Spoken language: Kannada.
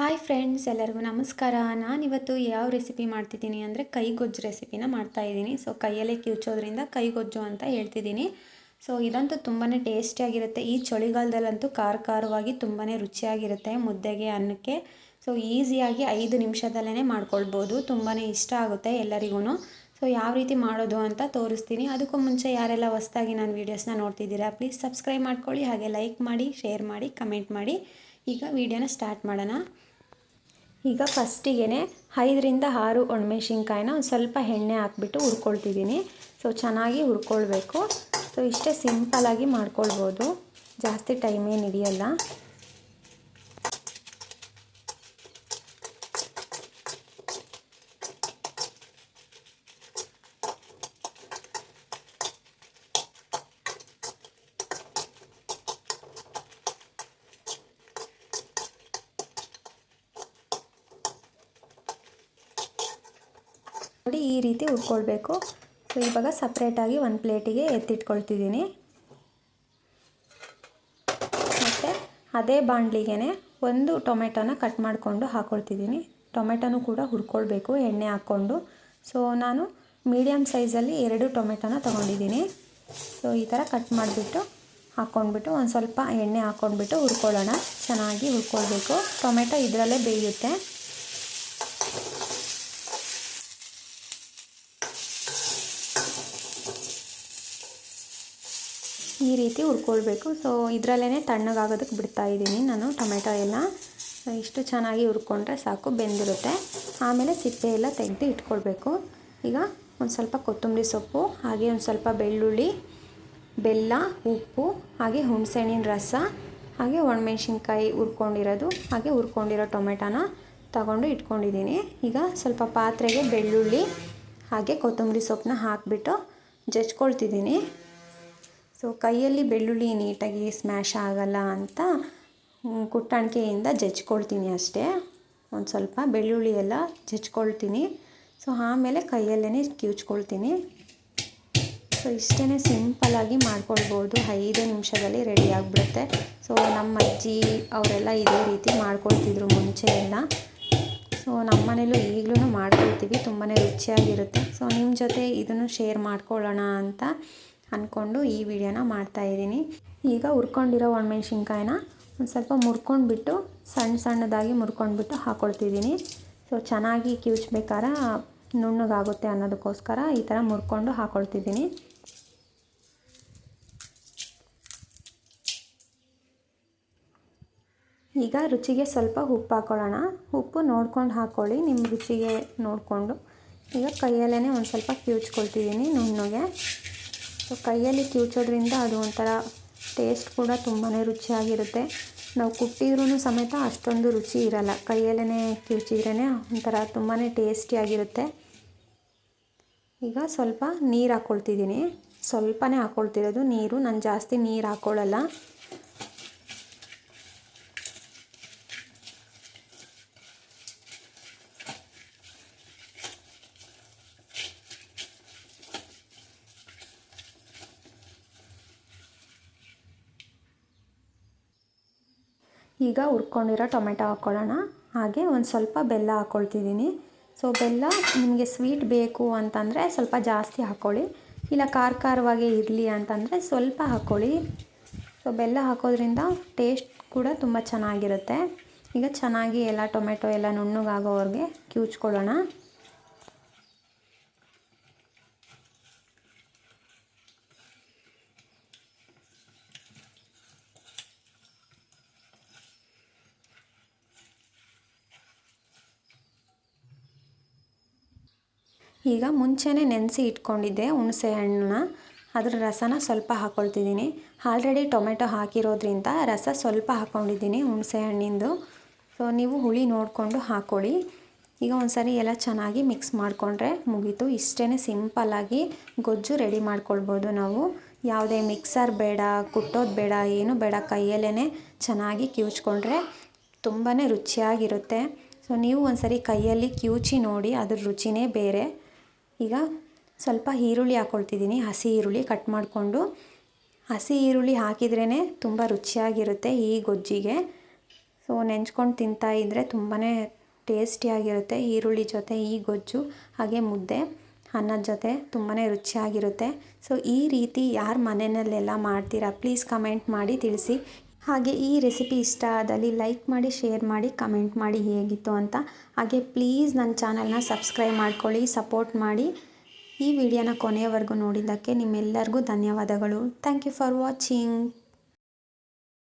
ಹಾಯ್ ಫ್ರೆಂಡ್ಸ್ ಎಲ್ಲರಿಗೂ ನಮಸ್ಕಾರ. ನಾನಿವತ್ತು ಯಾವ ರೆಸಿಪಿ ಮಾಡ್ತಿದ್ದೀನಿ ಅಂದರೆ ಕೈಗೊಜ್ಜು ರೆಸಿಪಿನ ಮಾಡ್ತಾಯಿದ್ದೀನಿ ಸೊ ಕೈಯಲ್ಲೇ ಕಿವುಚೋದ್ರಿಂದ ಕೈಗೊಜ್ಜು ಅಂತ ಹೇಳ್ತಿದ್ದೀನಿ. ಸೊ ಇದಂತೂ ತುಂಬಾ ಟೇಸ್ಟಿಯಾಗಿರುತ್ತೆ ಈ ಚಳಿಗಾಲದಲ್ಲಂತೂ ಖಾರ ಖಾರವಾಗಿ ತುಂಬಾ ರುಚಿಯಾಗಿರುತ್ತೆ ಮುದ್ದೆಗೆ, ಅನ್ನಕ್ಕೆ. ಸೊ ಈಸಿಯಾಗಿ ಐದು ನಿಮಿಷದಲ್ಲೇ ಮಾಡ್ಕೊಳ್ಬೋದು. ತುಂಬಾ ಇಷ್ಟ ಆಗುತ್ತೆ ಎಲ್ಲರಿಗೂ ಸೊ ಯಾವ ರೀತಿ ಮಾಡೋದು ಅಂತ ತೋರಿಸ್ತೀನಿ. ಅದಕ್ಕೂ ಮುಂಚೆ ಯಾರೆಲ್ಲ ಹೊಸ್ದಾಗಿ ನಾನು ವೀಡಿಯೋಸ್ನ ನೋಡ್ತಿದ್ದೀರಾ ಪ್ಲೀಸ್ ಸಬ್ಸ್ಕ್ರೈಬ್ ಮಾಡ್ಕೊಳ್ಳಿ. ಹಾಗೆ ಲೈಕ್ ಮಾಡಿ ಶೇರ್ ಮಾಡಿ ಕಮೆಂಟ್ ಮಾಡಿ. ಈಗ ವಿಡಿಯೋನ ಸ್ಟಾರ್ಟ್ ಮಾಡೋಣ. ಈಗ ಫಸ್ಟಿಗೆ ಐದರಿಂದ ಆರು ಒಣಮೆಣ್ಸಿನ್ಕಾಯಿನ ಒಂದು ಸ್ವಲ್ಪ ಎಣ್ಣೆ ಹಾಕ್ಬಿಟ್ಟು ಹುರ್ಕೊಳ್ತಿದ್ದೀನಿ. ಸೊ ಚೆನ್ನಾಗಿ ಹುರ್ಕೊಳ್ಬೇಕು. ಸೊ ಇಷ್ಟೇ ಸಿಂಪಲಾಗಿ ಮಾಡ್ಕೊಳ್ಬೋದು. ಜಾಸ್ತಿ ಟೈಮ್ ಏನು ಹಿಡಿಯಲ್ಲ. ನೋಡಿ ಈ ರೀತಿ ಹುರ್ಕೊಳ್ಬೇಕು. ಸೊ ಇವಾಗ ಸಪ್ರೇಟಾಗಿ ಒಂದು ಪ್ಲೇಟಿಗೆ ಎತ್ತಿಟ್ಕೊಳ್ತಿದ್ದೀನಿ. ಮತ್ತು ಅದೇ ಬಾಣಲಿಗೆ ಒಂದು ಟೊಮೆಟೊನ ಕಟ್ ಮಾಡಿಕೊಂಡು ಹಾಕ್ಕೊಳ್ತಿದ್ದೀನಿ ಟೊಮೆಟೊನೂ ಕೂಡ ಹುರ್ಕೊಳ್ಬೇಕು, ಎಣ್ಣೆ ಹಾಕ್ಕೊಂಡು. ಸೊ ನಾನು ಮೀಡಿಯಮ್ ಸೈಜಲ್ಲಿ ಎರಡು ಟೊಮೆಟೊನ ತೊಗೊಂಡಿದ್ದೀನಿ. ಸೊ ಈ ಥರ ಕಟ್ ಮಾಡಿಬಿಟ್ಟು ಹಾಕ್ಕೊಂಡ್ಬಿಟ್ಟು ಒಂದು ಸ್ವಲ್ಪ ಎಣ್ಣೆ ಹಾಕ್ಕೊಂಡ್ಬಿಟ್ಟು ಹುರ್ಕೊಳ್ಳೋಣ. ಚೆನ್ನಾಗಿ ಹುರ್ಕೊಳ್ಬೇಕು. ಟೊಮೆಟೊ ಇದರಲ್ಲೇ ಬೇಯುತ್ತೆ. ಈ ರೀತಿ ಹುರ್ಕೊಳ್ಬೇಕು. ಸೊ ಇದರಲ್ಲೇ ತಣ್ಣಗಾಗೋದಕ್ಕೆ ಬಿಡ್ತಾ ಇದ್ದೀನಿ ನಾನು ಟೊಮೆಟೊ ಎಲ್ಲ. ಇಷ್ಟು ಚೆನ್ನಾಗಿ ಹುರ್ಕೊಂಡ್ರೆ ಸಾಕು, ಬೆಂದಿರುತ್ತೆ. ಆಮೇಲೆ ಸಿಪ್ಪೆ ಎಲ್ಲ ತೆಗೆದು ಇಟ್ಕೊಳ್ಬೇಕು. ಈಗ ಒಂದು ಸ್ವಲ್ಪ ಕೊತ್ತಂಬರಿ ಸೊಪ್ಪು, ಹಾಗೆ ಒಂದು ಸ್ವಲ್ಪ ಬೆಳ್ಳುಳ್ಳಿ, ಬೆಲ್ಲ, ಉಪ್ಪು, ಹಾಗೆ ಹುಣಸೆಹಣ್ಣಿನ ರಸ, ಹಾಗೆ ಒಣಮೆಣ್ಸಿನ್ಕಾಯಿ ಹುರ್ಕೊಂಡಿರೋದು, ಹಾಗೆ ಹುರ್ಕೊಂಡಿರೋ ಟೊಮೆಟೊನ ತಗೊಂಡು ಇಟ್ಕೊಂಡಿದ್ದೀನಿ. ಈಗ ಸ್ವಲ್ಪ ಪಾತ್ರೆಗೆ ಬೆಳ್ಳುಳ್ಳಿ, ಹಾಗೆ ಕೊತ್ತಂಬರಿ ಸೊಪ್ಪನ್ನ ಹಾಕಿಬಿಟ್ಟು ಜಜ್ಕೊಳ್ತಿದ್ದೀನಿ. ಸೊ ಕೈಯಲ್ಲಿ ಬೆಳ್ಳುಳ್ಳಿ ನೀಟಾಗಿ ಸ್ಮ್ಯಾಶ್ ಆಗಲ್ಲ ಅಂತ ಕುಟ್ಟಾಣಿಕೆಯಿಂದ ಜಜ್ಕೊಳ್ತೀನಿ ಅಷ್ಟೇ. ಒಂದು ಸ್ವಲ್ಪ ಬೆಳ್ಳುಳ್ಳಿ ಎಲ್ಲ ಜಜ್ಕೊಳ್ತೀನಿ. ಸೊ ಆಮೇಲೆ ಕೈಯಲ್ಲೇ ಕಿವುಚ್ಕೊಳ್ತೀನಿ. ಸೊ ಇಷ್ಟೇ ಸಿಂಪಲಾಗಿ ಮಾಡ್ಕೊಳ್ಬೋದು. ಐದೇ ನಿಮಿಷದಲ್ಲಿ ರೆಡಿ ಆಗಿಬಿಡುತ್ತೆ. ಸೊ ನಮ್ಮ ಅಜ್ಜಿ ಅವರೆಲ್ಲ ಇದೇ ರೀತಿ ಮಾಡ್ಕೊಳ್ತಿದ್ರು ಮುಂಚೆ ಎಲ್ಲ ಸೊ ನಮ್ಮ ಮನೇಲೂ ಈಗಲೂ ಮಾಡ್ಕೊಳ್ತೀವಿ. ತುಂಬಾ ರುಚಿಯಾಗಿರುತ್ತೆ. ಸೊ ನಿಮ್ಮ ಜೊತೆ ಇದನ್ನು ಶೇರ್ ಮಾಡ್ಕೊಳ್ಳೋಣ ಅಂತ ಅಂದ್ಕೊಂಡು ಈ ವಿಡಿಯೋನ ಮಾಡ್ತಾಯಿದ್ದೀನಿ ಈಗ ಹುರ್ಕೊಂಡಿರೋ ಒಣಮೆಣ್ಸಿನ್ಕಾಯಿನ ಒಂದು ಸ್ವಲ್ಪ ಮುರ್ಕೊಂಡ್ಬಿಟ್ಟು ಸಣ್ಣ ಸಣ್ಣದಾಗಿ ಮುರ್ಕೊಂಡ್ಬಿಟ್ಟು ಹಾಕ್ಕೊಳ್ತಿದ್ದೀನಿ ಸೊ ಚೆನ್ನಾಗಿ ಕಿವುಚ್ಬೇಕಾರ ನುಣ್ಣಗಾಗುತ್ತೆ ಅನ್ನೋದಕ್ಕೋಸ್ಕರ ಈ ಥರ ಮುರ್ಕೊಂಡು ಹಾಕ್ಕೊಳ್ತಿದ್ದೀನಿ ಈಗ ರುಚಿಗೆ ಸ್ವಲ್ಪ ಉಪ್ಪು ಹಾಕ್ಕೊಳ್ಳೋಣ ಉಪ್ಪು ನೋಡ್ಕೊಂಡು ಹಾಕ್ಕೊಳ್ಳಿ ನಿಮ್ಮ ರುಚಿಗೆ ನೋಡಿಕೊಂಡು. ಈಗ ಕೈಯಲ್ಲೇ ಒಂದು ಸ್ವಲ್ಪ ಕಿವುಚ್ಕೊಳ್ತಿದ್ದೀನಿ ನುಣ್ಣಗೆ. ಸೊ ಕೈಯಲ್ಲಿ ಕಿವುಚೋದ್ರಿಂದ ಅದು ಒಂಥರ ಟೇಸ್ಟ್ ಕೂಡ ತುಂಬಾ ರುಚಿಯಾಗಿರುತ್ತೆ. ನಾವು ಕುಟ್ಟಿದ್ರೂ ಸಮೇತ ಅಷ್ಟೊಂದು ರುಚಿ ಇರಲ್ಲ. ಕೈಯಲ್ಲೇ ಕಿವುಚಿದ್ರೇ ಒಂಥರ ತುಂಬಾ ಟೇಸ್ಟಿಯಾಗಿರುತ್ತೆ ಈಗ ಸ್ವಲ್ಪ ನೀರು ಹಾಕ್ಕೊಳ್ತಿದ್ದೀನಿ ಸ್ವಲ್ಪನೇ ಹಾಕ್ಕೊಳ್ತಿರೋದು ನೀರು. ನಾನು ಜಾಸ್ತಿ ನೀರು ಹಾಕ್ಕೊಳ್ಳಲ್ಲ ಈಗ ಹುರ್ಕೊಂಡಿರೋ ಟೊಮೆಟೊ ಹಾಕ್ಕೊಳ್ಳೋಣ ಹಾಗೆ ಒಂದು ಸ್ವಲ್ಪ ಬೆಲ್ಲ ಹಾಕ್ಕೊಳ್ತಿದ್ದೀನಿ ಸೊ ಬೆಲ್ಲ ನಿಮಗೆ ಸ್ವೀಟ್ ಬೇಕು ಅಂತಂದರೆ ಸ್ವಲ್ಪ ಜಾಸ್ತಿ ಹಾಕ್ಕೊಳ್ಳಿ ಇಲ್ಲ ಖಾರ ಖಾರವಾಗಿ ಇರಲಿ ಅಂತಂದರೆ ಸ್ವಲ್ಪ ಹಾಕ್ಕೊಳ್ಳಿ ಸೊ ಬೆಲ್ಲ ಹಾಕೋದ್ರಿಂದ ಟೇಸ್ಟ್ ಕೂಡ ತುಂಬ ಚೆನ್ನಾಗಿರುತ್ತೆ. ಈಗ ಚೆನ್ನಾಗಿ ಎಲ್ಲ ಟೊಮೆಟೊ ಎಲ್ಲ ನುಣ್ಣಗಾಗೋವ್ರಿಗೆ ಕಿವುಚ್ಕೊಳ್ಳೋಣ ಈಗ ಮುಂಚೆನೇ ನೆನೆಸಿ ಇಟ್ಕೊಂಡಿದ್ದೆ ಹುಣಸೆ ಹಣ್ಣನ್ನ. ಅದರ ರಸನ ಸ್ವಲ್ಪ ಹಾಕ್ಕೊಳ್ತಿದ್ದೀನಿ ಆಲ್ರೆಡಿ ಟೊಮೆಟೊ ಹಾಕಿರೋದ್ರಿಂದ ರಸ ಸ್ವಲ್ಪ ಹಾಕ್ಕೊಂಡಿದ್ದೀನಿ ಹುಣಸೆ ಹಣ್ಣಿಂದು. ಸೊ ನೀವು ಹುಳಿ ನೋಡಿಕೊಂಡು ಹಾಕ್ಕೊಳ್ಳಿ ಈಗ ಒಂದು ಸರಿ ಎಲ್ಲ ಚೆನ್ನಾಗಿ ಮಿಕ್ಸ್ ಮಾಡಿಕೊಂಡ್ರೆ ಮುಗೀತು. ಇಷ್ಟೇ ಸಿಂಪಲ್ಲಾಗಿ ಗೊಜ್ಜು ರೆಡಿ ಮಾಡ್ಕೊಳ್ಬೋದು ನಾವು. ಯಾವುದೇ ಮಿಕ್ಸರ್ ಬೇಡ, ಕುಟ್ಟೋದು ಬೇಡ, ಏನು ಬೇಡ ಕೈಯಲ್ಲೇ ಚೆನ್ನಾಗಿ ಕಿವುಚ್ಕೊಂಡ್ರೆ ತುಂಬಾ ರುಚಿಯಾಗಿರುತ್ತೆ. ಸೊ ನೀವು ಒಂದು ಸರಿ ಕೈಯಲ್ಲಿ ಕಿವುಚಿ ನೋಡಿ, ಅದ್ರ ರುಚಿನೇ ಬೇರೆ. ಈಗ ಸ್ವಲ್ಪ ಈರುಳ್ಳಿ ಹಾಕ್ಕೊಳ್ತಿದ್ದೀನಿ ಹಸಿ ಈರುಳ್ಳಿ ಕಟ್ ಮಾಡಿಕೊಂಡು ಹಸಿ ಈರುಳ್ಳಿ ಹಾಕಿದ್ರೇ ತುಂಬ ರುಚಿಯಾಗಿರುತ್ತೆ ಈ ಗೊಜ್ಜಿಗೆ. ಸೊ ನೆಂಚ್ಕೊಂಡು ತಿಂತಾ ಇದ್ದರೆ ತುಂಬಾ ಟೇಸ್ಟಿಯಾಗಿರುತ್ತೆ ಈರುಳ್ಳಿ ಜೊತೆ ಈ ಗೊಜ್ಜು, ಹಾಗೆ ಮುದ್ದೆ, ಅನ್ನದ ಜೊತೆ ತುಂಬಾ ರುಚಿಯಾಗಿರುತ್ತೆ. ಸೊ ಈ ರೀತಿ ಯಾರ ಮನೆಯಲ್ಲೆಲ್ಲ ಮಾಡ್ತೀರಾ ಪ್ಲೀಸ್ ಕಮೆಂಟ್ ಮಾಡಿ ತಿಳಿಸಿ. ಹಾಗೆ ಈ ರೆಸಿಪಿ ಇಷ್ಟ ಆದಲ್ಲಿ ಲೈಕ್ ಮಾಡಿ ಶೇರ್ ಮಾಡಿ ಕಮೆಂಟ್ ಮಾಡಿ ಹೇಗಿತ್ತು ಅಂತ. ಹಾಗೆ ಪ್ಲೀಸ್ ನನ್ನ ಚಾನಲ್ನ ಸಬ್ಸ್ಕ್ರೈಬ್ ಮಾಡ್ಕೊಳ್ಳಿ ಸಪೋರ್ಟ್ ಮಾಡಿ. ಈ ವಿಡಿಯೋನ ಕೊನೆಯವರೆಗೂ ನೋಡಿದ್ದಕ್ಕೆ ನಿಮ್ಮೆಲ್ಲರಿಗೂ ಧನ್ಯವಾದಗಳು. Thank you for watching